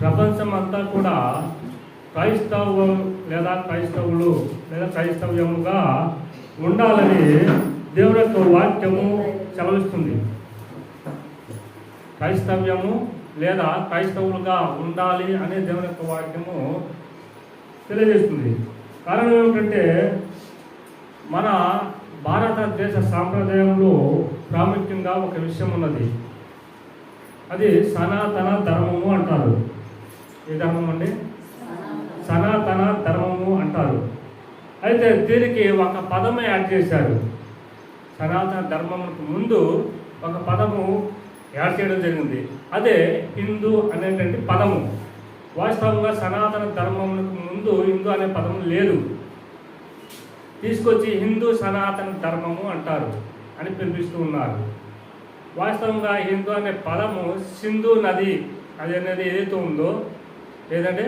ప్రపంచం అంతా కూడా క్రైస్తవం లేదా క్రైస్తవులు లేదా క్రైస్తవ్యముగా ఉండాలని దేవుని యొక్క వాక్యము సెలవిస్తుంది. క్రైస్తవ్యము లేదా క్రైస్తవులుగా ఉండాలి అనే దేవుని యొక్క వాక్యము తెలియజేస్తుంది. కారణం ఏమిటంటే మన భారతదేశ సాంప్రదాయంలో ప్రాముఖ్యంగా ఒక విషయం ఉన్నది. అది సనాతన ధర్మము అంటారు. ఏ ధర్మం అండి? సనాతన ధర్మము అంటారు. అయితే దీనికి ఒక పదమే యాడ్ చేశారు. సనాతన ధర్మముకు ముందు ఒక పదము యాడ్ చేయడం జరిగింది. అదే హిందూ అనేటువంటి పదము. వాస్తవంగా సనాతన ధర్మమునకు ముందు హిందూ అనే పదము లేదు. తీసుకొచ్చి హిందూ సనాతన ధర్మము అంటారు అని పిలిపిస్తూ ఉన్నారు. వాస్తవంగా హిందూ అనే పదము సింధు నది అది అనేది ఏదైతే ఉందో లేదంటే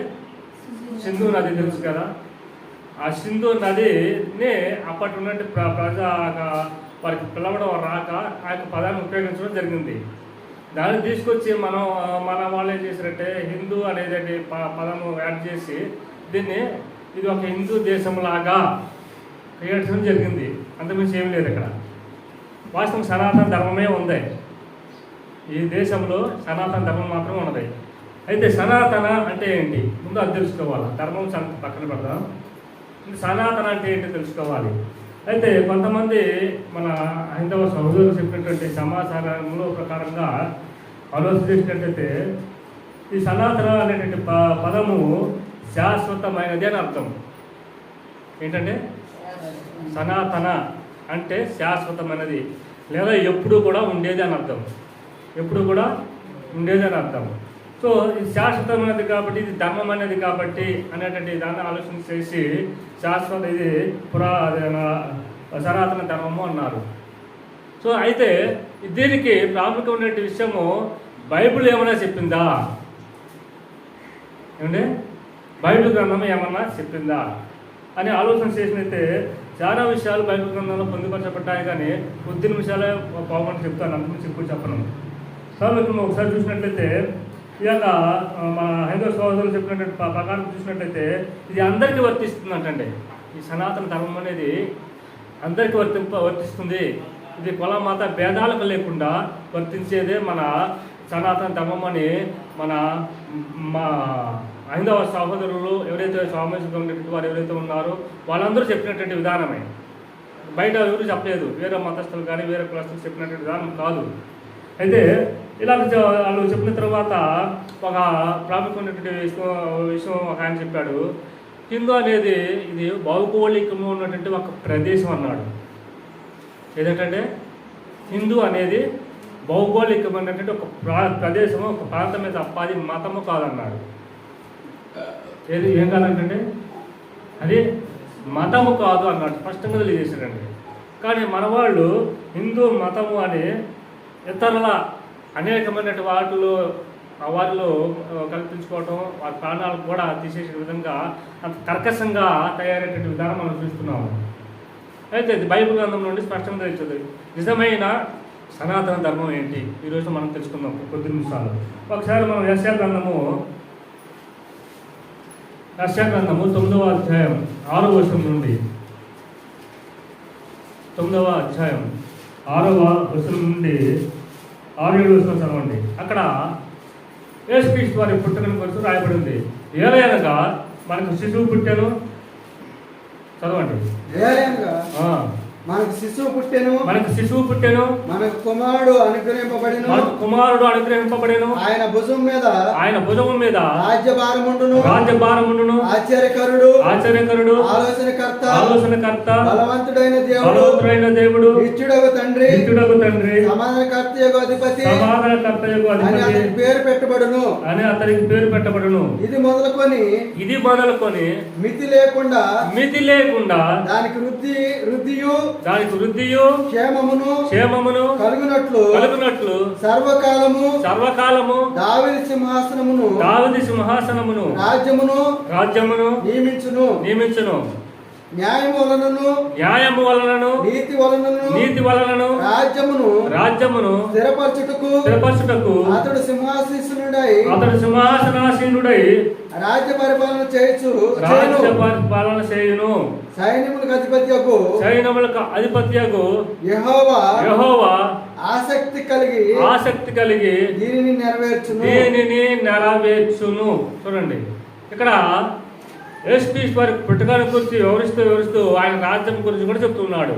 సింధు నది తెలుసు కదా. ఆ సింధు నదిని అప్పటి నుండి ప్ర ప్రజ వారికి పిలవడం రాక ఆ యొక్క పదాన్ని ఉపయోగించడం జరిగింది. దాన్ని తీసుకొచ్చి మనం మన వాళ్ళు ఏం చేశారంటే హిందూ అనేది ప పదము యాడ్ చేసి దీన్ని ఇది ఒక హిందూ దేశంలాగా క్రియేట్ జరిగింది. అంతకుమించి ఏం లేదు ఇక్కడ. వాస్తవం సనాతన ధర్మమే ఉంది. ఈ దేశంలో సనాతన ధర్మం మాత్రం ఉన్నది. అయితే సనాతన అంటే ఏంటి? ముందు అది తెలుసుకోవాలి. ధర్మం సన- పక్కన పెడదాం. సనాతన అంటే ఏంటి తెలుసుకోవాలి. అయితే కొంతమంది మన హైందవ సహోదరులు చెప్పినటువంటి సమాచారంలో ప్రకారంగా ఆలోచించినట్లయితే ఈ సనాతన అనేటువంటి ప పదము శాశ్వతమైనది అని అర్థం. ఏంటంటే? సనాతన అంటే శాశ్వతమైనది. లేదా ఎప్పుడు కూడా ఉండేది అని అర్థం. ఎప్పుడు కూడా ఉండేది అని అర్థం. సో ఇది శాశ్వతమైనది కాబట్టి ఇది ధర్మం అనేది కాబట్టి అనేటువంటి దాన్ని ఆలోచన చేసి శాశ్వత ఇది పురా అది సనాతన ధర్మము అన్నారు. సో అయితే దీనికి ప్రాముఖ్యమైన విషయము బైబిల్ ఏమైనా చెప్పిందా? ఏమండి? బైబిల్ గ్రంథం ఏమన్నా చెప్పిందా? అని ఆలోచన చేసినైతే చాలా విషయాలు బైబిల్ గ్రంథంలో పొందుపరచబడ్డాయి కానీ కొద్ది నిమిషాలే పావుగంట చెప్తాను అనుకుని చెప్పు చెప్పను. సార్ ఒకసారి చూసినట్లయితే ఈ యొక్క ఆ, హైందవ సహోదరులు చెప్పినటువంటి ప్రకారం చూసినట్టయితే ఇది అందరికీ వర్తిస్తుందంటండి. ఈ సనాతన ధర్మం అనేది అందరికీ వర్తింప వర్తిస్తుంది. ఇది కుల మత భేదాలకు లేకుండా వర్తించేదే మన సనాతన ధర్మం అని మన మా హైందవ సహోదరులు ఎవరైతే స్వామిగా వారు ఎవరైతే ఉన్నారో వాళ్ళందరూ చెప్పినటువంటి విధానమే. బయట ఎవరు చెప్పలేదు. వేరే మతస్థులు కానీ వేరే కులస్తులు చెప్పినటువంటి విధానం కాదు. అయితే ఇలా వాళ్ళు చెప్పిన తర్వాత ఒక ప్రాముఖ్యమైనటువంటి విషయం విషయం ఒక ఆయన చెప్పాడు హిందూ అనేది ఇది భౌగోళికంగా ఉన్నటువంటి ఒక ప్రదేశం అన్నాడు. ఏదంటే హిందూ అనేది భౌగోళికమైనటువంటి ఒక ప్రా ప్రదేశము ఒక ప్రాంతమే తప్ప అది మతము కాదన్నాడు. ఏది ఏం కాదంటే అది మతము కాదు అన్నాడు. స్పష్టంగా తెలియజేశాడండి. కానీ మన వాళ్ళు హిందూ మతము అని ఇతరుల అనేకమైన వాటిలో వారిలో ఆ, కల్పించుకోవటం వారి ప్రాణాలు కూడా తీసేసే విధంగా అంత కర్కశంగా తయారైనటువంటి విధానం మనం చూస్తున్నాము. అయితే బైబిల్ గ్రంథం నుండి స్పష్టంగా తెలుస్తుంది. నిజమైన సనాతన ధర్మం ఏంటి? ఈరోజు మనం తెలుసుకుందాం కొద్ది నిమిషాలు. ఒకసారి మనం యశా గ్రంథము యశా గ్రంథము తొమ్మిదవ అధ్యాయం ఆరో వర్షం నుండి. తొమ్మిదవ అధ్యాయం ఆరవ వర్షం నుండి. ఆరు ఏడు చదవండి. అక్కడ యేసుక్రీస్తు వారి పుట్టకని గురించి రాయబడింది ఏలయనగా మనకు శిశువు పుట్టాను? చదవండి. మనకు శిశువు పుట్టెను. మనకు శిశువు పుట్టాను. మనకు కుమారుడు అనుగ్రహింపబడిను. మనకు కుమారుడు అనుగ్రహింపబడేను. ఆయన భుజం మీద ఆయన భుజము మీద రాజ్యభారముండును. రాజ్యభారమును ఆశ్చర్యకరుడు. ఆశ్చర్యకరుడు. ఆలోచనకర్త. ఆలోచనకర్త. బలవంతుడైన దేవుడు. బలవంతుడైన దేవుడు. నిత్యుడగు తండ్రి. నిత్యుడగు తండ్రి. సమాధానకర్త యొక్క అధిపతి. సమాధానకర్త యొక్క అధిపతి. పేరు పెట్టబడును. అని అతనికి పేరు పెట్టబడును. ఇది మొదలుకొని ఇది మొదలుకొని మితి లేకుండా మితి లేకుండా దానికి వృద్ధి వృద్ధియు దానికి వృద్ధియు క్షేమమును క్షేమమును కలుగునట్లు కలుగునట్లు సర్వకాలము సర్వకాలము దావిది సింహాసనమును దావిది సింహాసనమును రాజ్యమును రాజ్యమును నియమించును. నియమించును. న్యాయం వలనను న్యాయము వలనను నీతి వలనను నీతి వలనను రాజ్యమును రాజ్యమును స్థిరపరచుటకు స్థిరపరచుటకు అతడు సింహాసీనుడై అతడు సింహాసనాసీనుడై రాజ్య పరిపాలన చేయొచ్చు రాజ్య పాలన చేయును. సైన్యములకు అధిపత్యకు సైన్యములకు అధిపత్యకు యెహోవా యెహోవా ఆసక్తి కలిగి ఆసక్తి కలిగి దీనిని నెరవేర్చును. దీనిని నెరవేర్చును. చూడండి. ఇక్కడ యేసుక్రీస్తు పుట్టకాల గురించి వివరిస్తూ వివరిస్తూ ఆయన రాజ్యం గురించి కూడా చెప్తున్నాడు.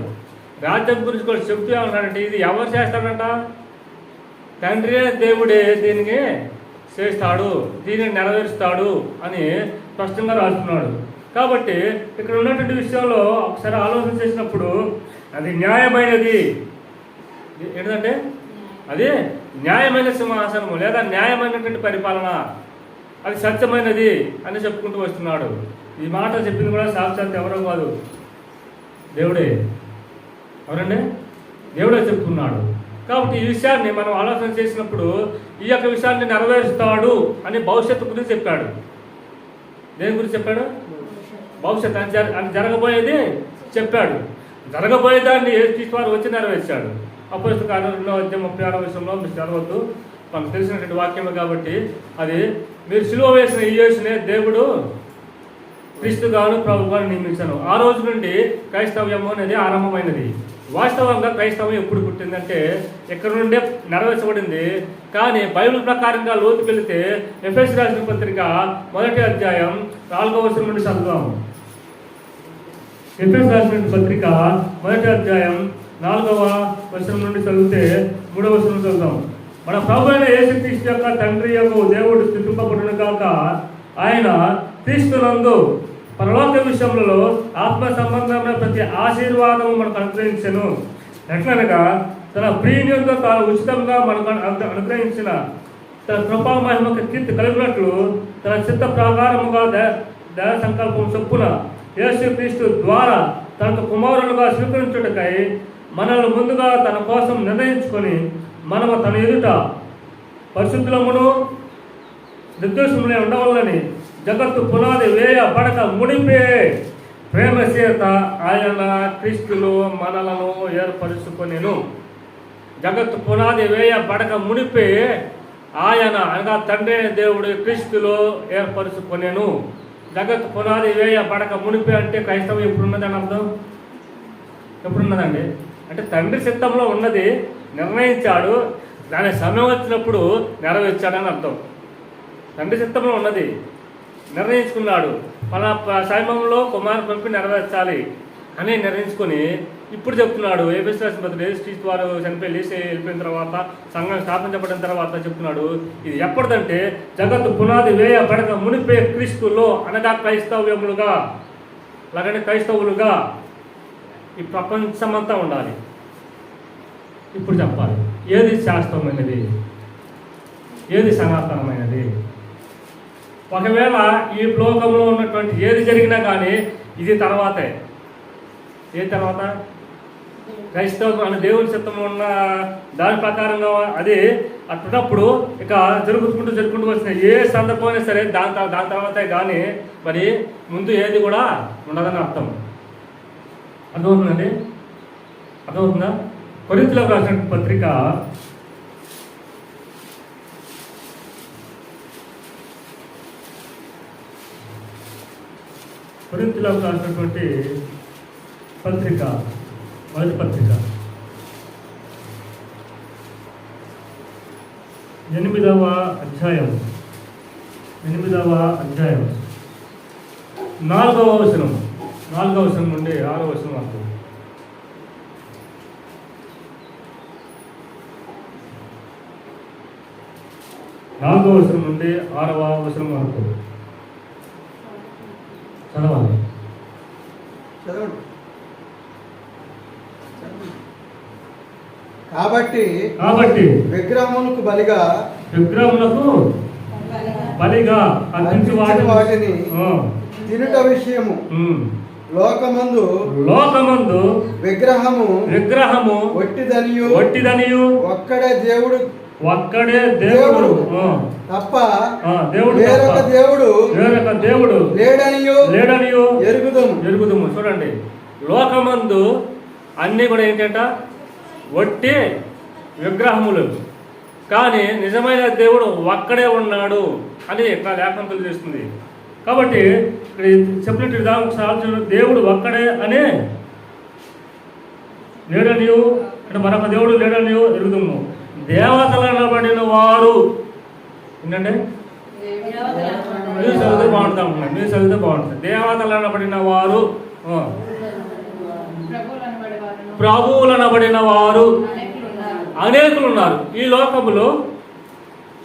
రాజ్యం గురించి కూడా చెప్తూ ఉన్నాడంటే ఇది ఎవరు చేస్తాడంట? తండ్రి దేవుడే దీనికి చేస్తాడు దీనిని నెరవేరుస్తాడు అని స్పష్టంగా రాస్తున్నాడు. కాబట్టి ఇక్కడ ఉన్నటువంటి విషయంలో ఒకసారి ఆలోచన చేసినప్పుడు అది న్యాయమైనది. ఏంటంటే అది న్యాయమైన సింహాసనము లేదా న్యాయమైనటువంటి పరిపాలన. అది సత్యమైనది అని చెప్పుకుంటూ వస్తున్నాడు. ఈ మాట చెప్పింది కూడా సాక్షాత్ ఎవరో కాదు. దేవుడే. ఎవరండి? దేవుడే చెప్తున్నాడు కాబట్టి ఈ విషయాన్ని మనం ఆలోచన చేసినప్పుడు ఈ యొక్క విషయాన్ని నెరవేరుస్తాడు అని భవిష్యత్తు గురించి చెప్పాడు. దేని గురించి చెప్పాడు? భవిష్యత్ అని జర అని జరగబోయేది చెప్పాడు. జరగబోయే దాన్ని యేసు వారు వచ్చి నెరవేర్చాడు. అప్పుడు కాలంలో అధ్యాయం ముప్పై ఆరో విషయంలో మీరు చదవద్దు. మనకు తెలిసినటువంటి వాక్యమే కాబట్టి అది మీరు సిలువ వేసిన ఈ యేసునే దేవుడు క్రీస్తుగాను ప్రభుగాను నియమించాను. ఆ రోజు నుండి క్రైస్తవ్యము అనేది ఆరంభమైనది. వాస్తవంగా క్రైస్తవం ఎప్పుడు పుట్టిందంటే ఎక్కడి నుండే నెరవేర్చబడింది. కానీ బైబిల్ ప్రకారంగా లోతుకి వెళితే ఎఫ్ఎస్ రాసిన పత్రిక మొదటి అధ్యాయం నాలుగవ వర్షం నుండి చదువుతాము ఎఫ్ఎస్ రాసిన పత్రిక మొదటి అధ్యాయం నాలుగవ వర్షం నుండి చదివితే మూడవ వచనం చదువుతాము మన ప్రభు అయిన యేసుక్రీస్తు యొక్క తండ్రి యొక్క దేవుడు స్థితింపబడును కాక ఆయన క్రీస్తునందు పరలోక విషయంలో ఆత్మ సంబంధమైన ప్రతి ఆశీర్వాదము మనకు అనుగ్రహించను. ఎట్లనగా తన ప్రీమియంతో తాను ఉచితంగా మనకు అనుగ్రహించిన తన కృపా మహిమకు కీర్తి కలిగినట్లు తన చిత్త ప్రకారముగా దయ సంకల్పం చొప్పున యేసుక్రీస్తు ద్వారా తనకు కుమారులుగా స్వీకరించుటకై మనల్ని ముందుగా తన కోసం నిర్ణయించుకొని మనము తన ఎదుట పరిశుద్ధులమును నిర్దోషములే ఉండవల్లని జగత్తు పునాది వేయ పడక మునిపే ప్రేమ చేత ఆయన క్రీస్తులు మనలను ఏర్పరుచుకొనేను. జగత్తు పునాది వేయ పడక మునిపే ఆయన అనగా తండ్రి దేవుడు క్రీస్తులో ఏర్పరుచుకొనేను. జగత్తు పునాది వేయ పడక మునిపే అంటే క్రైస్తవం ఎప్పుడున్నదని అర్థం? ఎప్పుడున్నదండి? అంటే తండ్రి చిత్తంలో ఉన్నది నిర్ణయించాడు. దాని సమయం వచ్చినప్పుడు నెరవేర్చాడని అర్థం. తండ్రి చిత్తంలో ఉన్నది. నిర్ణయించుకున్నాడు. మన సమయంలో కుమారు పంపి నెరవేర్చాలి అని నిర్ణయించుకొని ఇప్పుడు చెప్తున్నాడు. ఏ విశ్వాసం బదులు క్రీస్తు వారు చనిపోయి లేచి వెళ్ళిపోయిన తర్వాత సంఘం స్థాపించబడిన తర్వాత చెప్తున్నాడు. ఇది ఎప్పటిదంటే జగత్తు పునాది వేయ పడక మునిపే క్రీస్తులో అనగా క్రైస్తవ్యములుగా అలాగనే క్రైస్తవులుగా ఈ ప్రపంచమంతా ఉండాలి. ఇప్పుడు చెప్పాలి. ఏది శాస్త్రమైనది ఏది సనాతనమైనది? ఒకవేళ ఈ లోకంలో ఉన్నటువంటి ఏది జరిగినా కానీ ఇది తర్వాతే. ఏ తర్వాత? క్రైస్తవం అనే దేవుని చిత్తంలో ఉన్న దాని ప్రకారంగా అది అట్టున్నప్పుడు ఇక జరుగుతుంటూ జరుగుకుంటూ వచ్చిన ఏ సందర్భమైనా సరే దాని దాని తర్వాతే కానీ మరి ముందు ఏది కూడా ఉండదని అర్థం. అర్థమవుతుందండి? అర్థమవుతుందా? కొరింతలో రాసిన పత్రిక కొరింతలో రాసినటువంటి పత్రిక మొదటి పత్రిక. ఎనిమిదవ అధ్యాయం. ఎనిమిదవ అధ్యాయం. నాలుగవ వచనం. నాలుగవ వచనం నుండి ఆరవ వచనం వరకు. నాలుగవ వచనం నుండి ఆరవ వచనం వరకు. చదవాలి. కాబట్టి కాబట్టి విగ్రహములకు బలిగా విగ్రహములకు బలిగా అర్పించి వాటిని. తినుట విషయము. లోకమందు లోకమందు విగ్రహము విగ్రహము ఒట్టిదనియు ఒట్టిదనియు ఒక్కడే దేవుడు ఒక్కడే దేవుడు. తప్ప దేవుడు వేరొక. దేవుడు వేరొక దేవుడు లేడనియు లేడనియో ఎరుగుదము. ఎరుగుదము. చూడండి. లోకమందు అన్నీ కూడా ఏంటంట? వట్టి విగ్రహములు. కానీ నిజమైన దేవుడు ఒక్కడే ఉన్నాడు అని ఇక్కడ లేఖనం తెలియజేస్తుంది. కాబట్టి ఇక్కడ చెప్పినట్టు విధానం ఒకసారి దేవుడు ఒక్కడే అనే లేడనియు అంటే మరొక దేవుడు లేడనియు ఎరుగుదము. దేవతలనబడిన వారు ఏంటంటే మీరు చదివితే బాగుంటుంది అనుకున్నాను మీరు చదివితే బాగుంటుంది. దేవతలనబడిన వారు ప్రభువులనబడిన ప్రభువులు అనబడిన వారు అనేకులు ఉన్నారు ఈ లోకములో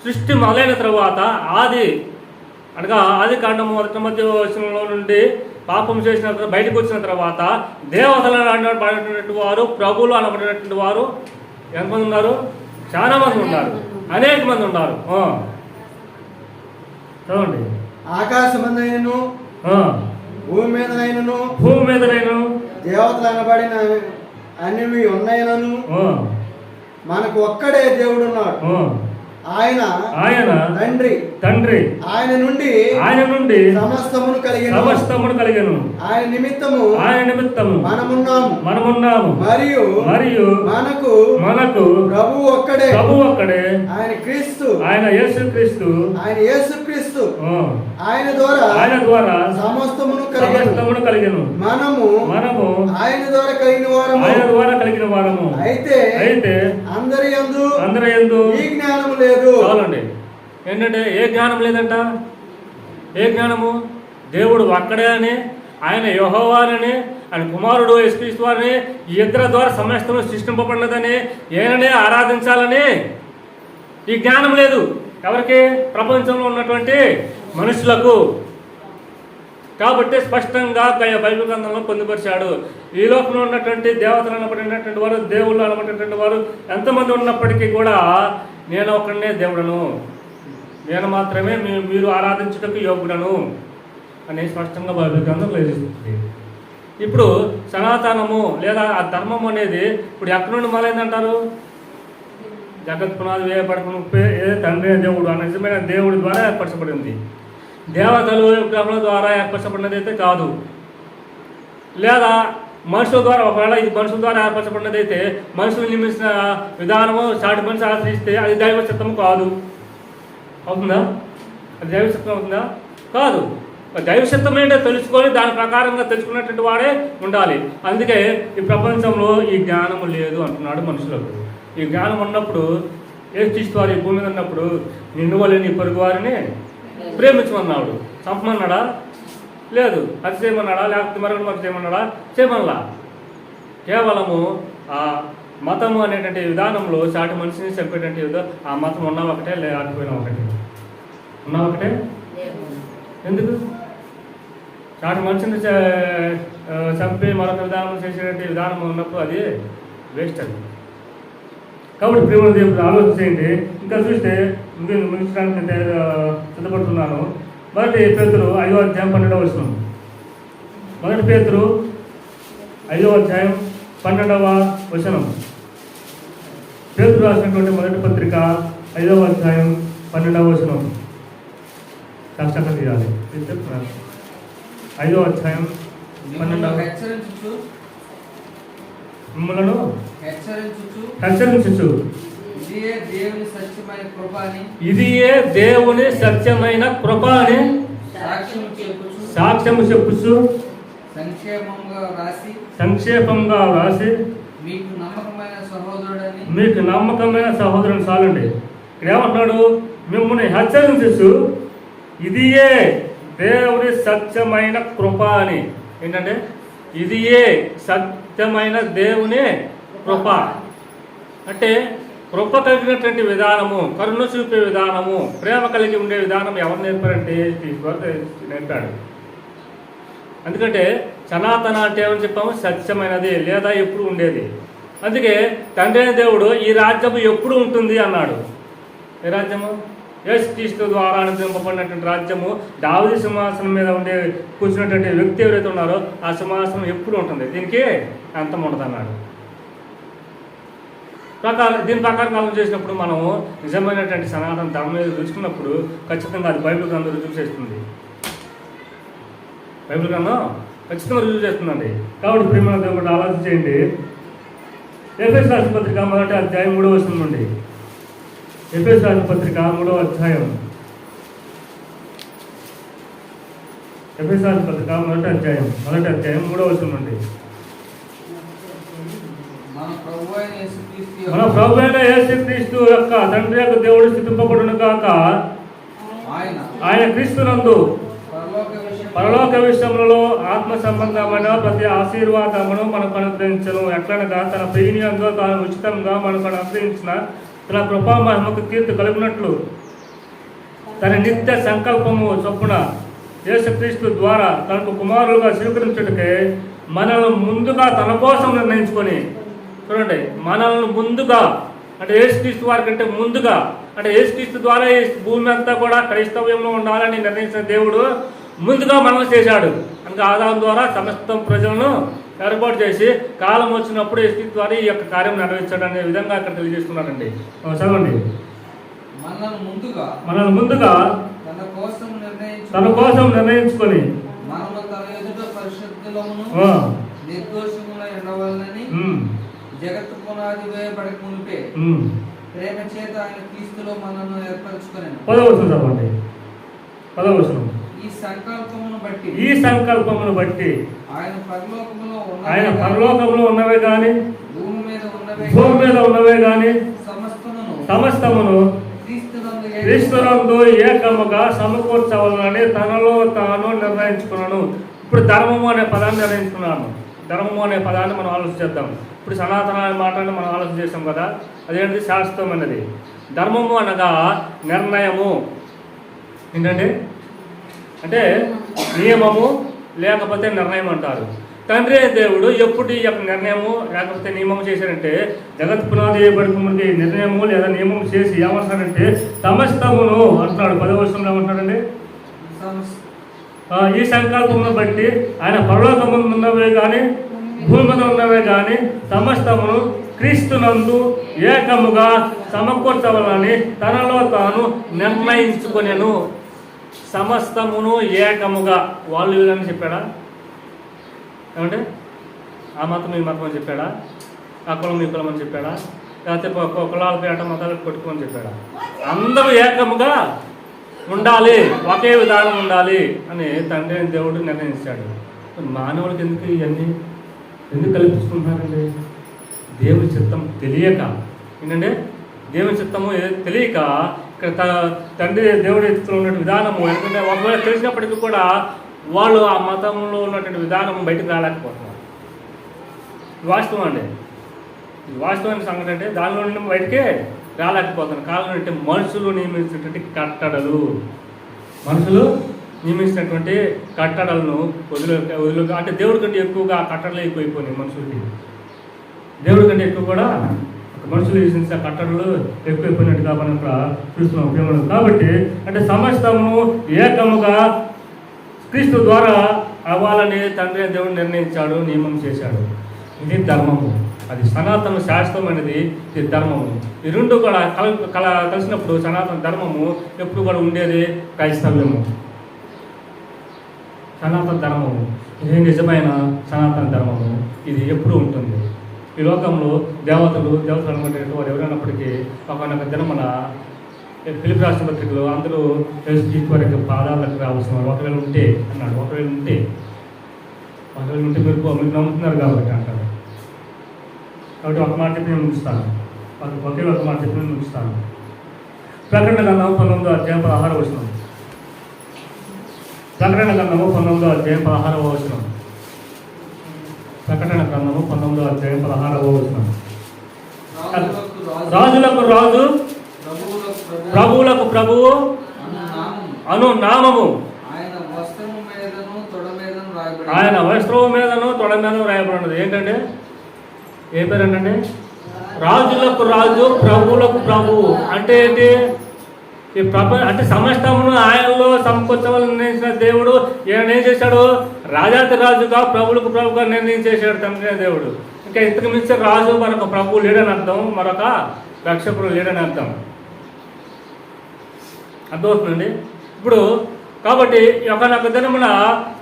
సృష్టి మొదలైన తర్వాత ఆది అనగా ఆది కాండం మొదటి మధ్య వచనంలో నుండి పాపం చేసిన తర్వాత బయటకు వచ్చిన తర్వాత దేవతలు అనబడినటువంటి వారు ప్రభువులు అనబడినటువంటి వారు ఎంతమంది ఉన్నారు? చాలా మంది ఉన్నారు. అనేక మంది ఉన్నారు. చదవండి ఆకాశమందైనను. భూమి మీదనైనను భూమి మీద దేవతలు అనబడిన అన్నివి ఉన్నాయనను. మనకు ఒక్కడే దేవుడు ఉన్నాడు. ఆయన ఆయన తండ్రి. తండ్రి. ఆయన నుండి ఆయన నుండి సమస్తమును కలిగిన. సమస్తమును కలిగను. ఆయన నిమిత్తము ఆయన నిమిత్తము మనమున్నాము. మనమున్నాము. మరియు మరియు మనకు మనకు ప్రభు ఒక్కడే. ప్రభు ఒక్కడే. ఆయన క్రీస్తు. ఆయన యేసుక్రీస్తు. ఆయన యేసుక్రీస్తు. ఆ, ఆయన ద్వారా ఆయన ద్వారా సమస్తమును సమస్తమును కలిగను. మనము మనము ఆయన ద్వారా కలిగిన వారము. ఆయన ద్వారా కలిగిన వారము. అయితే అయితే అందరి యందు అందరూ ఎందు ఈ జ్ఞానము లేదు. చాలండి. ఏంటంటే ఏ జ్ఞానం లేదంట? ఏ జ్ఞానము? దేవుడు ఒక్కడే అని ఆయన యహోవాలని ఆయన కుమారుడు యశ్క్రీస్తు వారిని ఈ ఇద్దరి ద్వారా సమస్తము సృష్టింపబడినదని ఏననే ఆరాధించాలని. ఈ జ్ఞానం లేదు. ఎవరికి? ప్రపంచంలో ఉన్నటువంటి మనుషులకు. కాబట్టి స్పష్టంగా గయ బైబిల్ గ్రంథంలో పొందుపరిచాడు. ఈ లోకంలో ఉన్నటువంటి దేవతలు అనబడినటువంటి వారు దేవుళ్ళు అనబడినటువంటి వారు ఎంతమంది ఉన్నప్పటికీ కూడా నేను ఒకనే దేవుడను. నేను మాత్రమే మీ- మీరు ఆరాధించుటకు యోగుడను అని స్పష్టంగా బైబిల్ గ్రంథం తెలియజేస్తుంది. ఇప్పుడు సనాతనము లేదా ఆ ధర్మం అనేది ఇప్పుడు ఎక్కడి నుండి మొదలైందంటారు? జగత్ పునాది వేయబడక ఏ తండ్రి దేవుడు ఆ నిజమైన దేవుడి ద్వారా ఏర్పరచబడింది. దేవతలు విగ్రహముల ద్వారా ఏర్పరచబడినది అయితే కాదు. లేదా మనుషుల ద్వారా ఒకవేళ ఇది మనుషుల ద్వారా ఏర్పరచబడినది అయితే మనుషులు నిర్మించిన విధానము సాటి మనిషి ఆశ్రయిస్తే అది దైవ చిత్తము కాదు. అవుతుందా? అది దైవ చిత్తం అవుతుందా? కాదు. దైవ చిత్తం ఏంటో తెలుసుకొని దాని ప్రకారంగా తెలుసుకున్నటువంటి వాడే ఉండాలి. అందుకే ఈ ప్రపంచంలో ఈ జ్ఞానము లేదు అంటున్నాడు మనుషులకు ఈ జ్ఞానం ఉన్నప్పుడు ఏ వారు ఈ భూమి మీద ఉన్నప్పుడు నిన్ను వల్ల నీ పొరుగు వారిని ప్రేమించమన్నాడు. చంపమన్నాడా? లేదు. అది చేయమన్నాడా? లేకపోతే మరొకటి మరి చేయమన్నాడా? చేయమనలా. కేవలము ఆ మతము అనేటువంటి విధానంలో చాటి మనిషిని చెప్పేటువంటి ఆ మతం ఉన్న ఒకటే లేకపోయినా ఒకటే. ఉన్న ఒకటే? ఎందుకు? చాటి మనిషిని చంపి మరొక విధానం చేసేటువంటి విధానం ఉన్నప్పుడు అది వేస్ట్ అది. కాబట్టి ప్రేమ దేవుడు ఆలోచన చేయండి. ఇంకా చూస్తే ఇంకే ముగించడానికి సిద్ధపడుతున్నాను. మొదటి పేతురు ఐదో అధ్యాయం పన్నెండవ వచనం. మొదటి పేతురు ఐదో అధ్యాయం పన్నెండవ వచనం. పేతురు రాసినటువంటి మొదటి పత్రిక ఐదవ అధ్యాయం పన్నెండవ వచనం. కష్టంగా తీయాలి. చెప్తున్నాను ఐదో అధ్యాయం పన్నెండవ మిమ్మలను హెచ్చరించు ఇదియే దేవుని సత్యమైన కృప అని ఇది ఏ దేవుని సత్యమైన కృప అని సాక్ష్యం చెప్పుచు సాక్ష్యము చెప్పుచు సంక్షేమంగా రాసి సంక్షేపంగా వ్రాసి మీకు నమ్మకమైన సహోదరుడని మీకు నమ్మకమైన సహోదరుని చాలండి. ఇక్కడ ఏమంటున్నాడు? మిమ్మల్ని హెచ్చరించు ఇది ఏ దేవుని సత్యమైన కృప అని ఏంటంటే? ఇది ఏ సత్యమైన దేవుని కృప. అంటే కృప కలిగినటువంటి విధానము కరుణ చూపే విధానము ప్రేమ కలిగి ఉండే విధానం ఎవరు నేర్పారంటే ఈశ్వరు నేర్పాడు. ఎందుకంటే సనాతన అంటే ఏమని చెప్పాము? సత్యమైనది లేదా ఎప్పుడు ఉండేది. అందుకే తండ్రి అయిన దేవుడు ఈ రాజ్యము ఎప్పుడు ఉంటుంది అన్నాడు. ఏ రాజ్యము? యేసు క్రీస్తు ద్వారా అనుగ్రహింపబడినటువంటి రాజ్యము. దావది సింహాసనం మీద ఉండే కూర్చున్నటువంటి వ్యక్తి ఎవరైతే ఉన్నారో ఆ సింహాసనం ఎప్పుడు ఉంటుంది? దీనికి అంతం ఉండదు అన్నాడు ప్రకారం దీని ప్రకారం ఆలోచన చేసినప్పుడు మనం నిజమైనటువంటి సనాతన ధర్మం మీద చూసుకున్నప్పుడు ఖచ్చితంగా అది బైబిల్ గ్రంథం రుజువు చేస్తుంది బైబిల్ గ్రంథం ఖచ్చితంగా రుజువు చేస్తుందండి. కాబట్టి ప్రేమ దేవుడు ఆలోచన చేయండి. ఎఫ్ఎస్ రాసిన పత్రిక మొదటి అధ్యాయం మూడో వచనం నుండి. ఎఫ్ఎస్ రాసిన పత్రిక మూడో అధ్యాయం. ఎఫ్ఎస్ రాసిన పత్రిక మొదటి అధ్యాయం మొదటి అధ్యాయం మూడవ వచనం నుండి. మన ప్రభు అయిన యేసుక్రీస్తు యొక్క తండ్రి యొక్క దేవుడు స్థితింపబడును కాక ఆయన. క్రీస్తునందు పరలోక విషయం పరలోక విషయములలో ఆత్మ సంబంధమైన ప్రతి ఆశీర్వాదమును మనకు అనుగ్రహించను. ఎట్లనగా తన ప్రియనియంగా తాను ఉచితంగా మనకు అనుగ్రహించిన తన కృపా మహిమకు కీర్తి కలిగినట్లు తన నిత్య సంకల్పము చొప్పున యేసుక్రీస్తు ద్వారా తనకు కుమారులుగా స్వీకరించుటకే మనల్ని ముందుగా తన కోసం నిర్ణయించుకొని చూడండి మనల్ని ముందుగా అంటే యేసుక్రీస్తు వారి కంటే ముందుగా అంటే యేసుక్రీస్తు ద్వారా ఈ భూమి అంతా కూడా క్రైస్తవ్యంలో ఉండాలని నిర్ణయించిన దేవుడు ముందుగా మనల్ని చేశాడు. కనుక ఆదాం ద్వారా సమస్త ప్రజలను ఏర్పాటు చేసి కాలం వచ్చినప్పుడు యేసుక్రీస్తు ద్వారా ఈ యొక్క కార్యం నెరవేర్చాడు అనే విధంగా ఇక్కడ తెలియజేస్తున్నారండి. చదవండి మనల్ని ముందుగా మనల్ని ముందుగా తన కోసం నిర్ణయించు తన కోసం నిర్ణయించుకొని మనము తన ఎదుట పరిశుద్ధులమును నిర్దోషముల ఉండవాలని ఉమ్, జగత్తు పునాది వేయబడక మునిపే. ప్రేమ చేత ఆయన క్రీస్తులో మనల్ని ఏర్పరచుకునేను. పదవచనం చదవండి. పదవచనం ఈ సంకల్పమును బట్టి. ఈ సంకల్పమును బట్టి. ఆయన పరలోకములో ఆయన పరలోకంలో ఉన్నవే గాని భూమి మీద ఉన్నవే భూమి మీద ఉన్నవే గాని సమస్తమును సమస్తమును క్రీస్తునందు ఏకముగా సమకూర్చవాలని తనలో తాను నిర్ణయించుకున్నాను. ఇప్పుడు ధర్మము అనే పదాన్ని నిర్ణయించుకున్నాను. ధర్మము అనే పదాన్ని మనం ఆలోచన చేద్దాం. ఇప్పుడు సనాతన అనే మాటని మనం ఆలోచన చేసాం కదా అదేంటిది? శాశ్వతమైనది ధర్మము అనగా నిర్ణయము. ఏంటంటే అంటే నియమము లేకపోతే నిర్ణయం అంటారు. తండ్రి దేవుడు ఎప్పుడు ఈ యొక్క నిర్ణయము లేకపోతే నియమం చేశారంటే జగత్ పునాది వేయబడికి ముందు నిర్ణయము లేదా నియమం చేసి ఏమంటారంటే సమస్తమును అంటున్నాడు. పదవ వర్షంలో ఏమంటాడండి ఈ సంకల్పమును బట్టి ఆయన పరలోకముందు ఉన్నవే కానీ భూమి మీద ఉన్నవే కానీ సమస్తమును క్రీస్తునందు ఏకముగా సమకూర్చవాలని తనలో తాను నిర్ణయించుకునేను. సమస్తమును ఏకముగా. వాళ్ళు వీళ్ళని చెప్పాడా? ఏమంటే ఆ మతం ఈ మతం అని చెప్పాడా? ఆ కులం ఈ కులం అని చెప్పాడా? లేకపోతే ఒక- ఒక కులాల పేట మతాలకు కొట్టుకోమని చెప్పాడా? అందరూ ఏకముగా ఉండాలి ఒకే విధానం ఉండాలి అని తండ్రి దేవుడు నిర్ణయించాడు. మానవులకు ఎందుకు ఇవన్నీ? ఎందుకు కల్పించుకుంటున్నారండి దేవుని చిత్తం తెలియక. ఏంటంటే దేవుని చిత్తము తెలియక ఇక్కడ త- తండ్రి దేవుడి చిత్తంలో ఉన్న విధానము ఎందుకంటే ఒకవేళ తెలిసినప్పటికీ కూడా వాళ్ళు ఆ మతంలో ఉన్నటువంటి విధానం బయటకు రాలేకపోతున్నారు. వాస్తవం అండి. వాస్తవమైన సంగతి అంటే దానిలో నుండి బయటకే రాలేకపోతున్నారు. కాలం అంటే మనుషులు నియమించినటువంటి కట్టడలు. మనుషులు నియమించినటువంటి కట్టడలను వదిలే వదిలి అంటే దేవుడి కంటే ఎక్కువగా కట్టడలు కట్టడలే ఎక్కువైపోయినాయి మనుషులకి. దేవుడి కంటే ఎక్కువ కూడా మనుషులు చేసిన కట్టడలు ఎక్కువైపోయినట్టుగా మనం ఇక్కడ చూస్తున్నాం ఉపయోగం. కాబట్టి అంటే సమస్తము ఏకముగా క్రీస్తు ద్వారా అవ్వాలని తండ్రి దేవుడు నిర్ణయించాడు నియమం చేశాడు. ఇది ధర్మము. అది సనాతన శాస్త్రమైనది ఇది ధర్మము. ఈ రెండు కూడా కల కల కలిసినప్పుడు సనాతన ధర్మము ఎప్పుడు కూడా ఉండేది క్రైస్తవ్యము. సనాతన ధర్మము. ఇది నిజమైన సనాతన ధర్మము. ఇది ఎప్పుడు ఉంటుంది? ఈ లోకంలో దేవతలు దేవతలు అనుకుంటే వారు ఎవరైనప్పటికీ ఒకనొక దినమున ఫిలిప్ రాష్ట్రపత్రికలో అందరూ యేసుక్రీస్తు యొక్క పాదాలకు రావాల్సిన ఒకవేళ ఉంటే అన్నాడు ఒకవేళ ఉంటే. ఒకవేళ ఉంటే మీరు మీరు నమ్ముతున్నారు కాబట్టి అంటారు. కాబట్టి ఒక మాట చెప్పి నేను ముగిస్తాను. ఒక ఒకే ఒక మాట చెప్పి నేను ముగిస్తాను. ప్రకటన గ్రంథం పంతొమ్మిదో అధ్యాయం పదహారు వచనం. ప్రకటన గ్రంథము పంతొమ్మిదో అధ్యాయం పదహారవ వచనం. ప్రకటన గ్రంథము పంతొమ్మిదో అధ్యాయం పదహారవ వచనం. రాజులకు రాజు. ప్రభువులకు ప్రభు ప్రభువులకు ప్రభువు అను నామము. ఆయన వస్త్రము మీదను తొడ మీదను రాయబడి ఆయన వస్త్రము మీదను తొడ మీదను రాయబడినది. ఏంటంటే? ఏ పేరు రాజులకు రాజు ప్రభువులకు ప్రభువు అంటే ఏంటి? ఈ ప్రపంచ అంటే సమస్తమును ఆయనలో సమకూర్చవాలని నిర్ణయించిన దేవుడు. ఈయన ఏం చేశాడు? రాజాతి రాజుగా ప్రభులకు ప్రభుగా నిర్ణయించేశాడు తండ్రి దేవుడు. ఇంకా ఇంతకు మించి రాజు మరొక ప్రభువు లేడని అర్థం మరొక రక్షకుడు లేడని అర్థం. అర్థమవుతుందండి? ఇప్పుడు కాబట్టి ఒక దినమున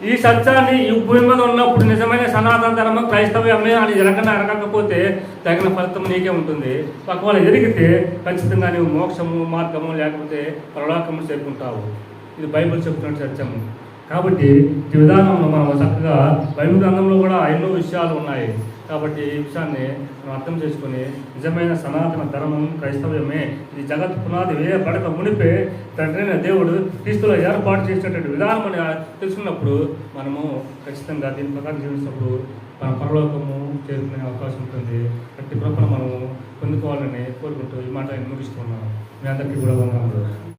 ఈ సత్యాన్ని ఈ భూమి మీద ఉన్నప్పుడు నిజమైన సనాతన ధర్మం క్రైస్తవ్యమే అని ఎరగన ఎరగకపోతే తగిన ఫలితం నీకే ఉంటుంది. ఒకవేళ ఎరిగితే ఖచ్చితంగా నీవు మోక్షము మార్గము లేకపోతే ప్రలోకము చేరుకుంటావు. ఇది బైబిల్ చెప్తున్న సత్యము. కాబట్టి ఈ విధానంలో మనం చక్కగా బైబిల్ గ్రంథంలో కూడా ఎన్నో విషయాలు ఉన్నాయి. కాబట్టి ఈ విషయాన్ని మనం అర్థం చేసుకుని నిజమైన సనాతన ధర్మం క్రైస్తవ్యమే. ఇది జగత్ పునాది వేయబడక మునిపే తండ్రైన దేవుడు క్రీస్తులో ఏర్పాటు చేసినటువంటి విధానం అని తెలుసుకున్నప్పుడు మనము ఖచ్చితంగా దీని ప్రకారం జీవించినప్పుడు మన పరలోకము చేరుకునే అవకాశం ఉంటుంది. అట్టి కృపను మనము పొందుకోవాలని కోరుకుంటూ ఈ మాట ముగిస్తున్నాను మీ అందరికీ కూడా వందనాలు.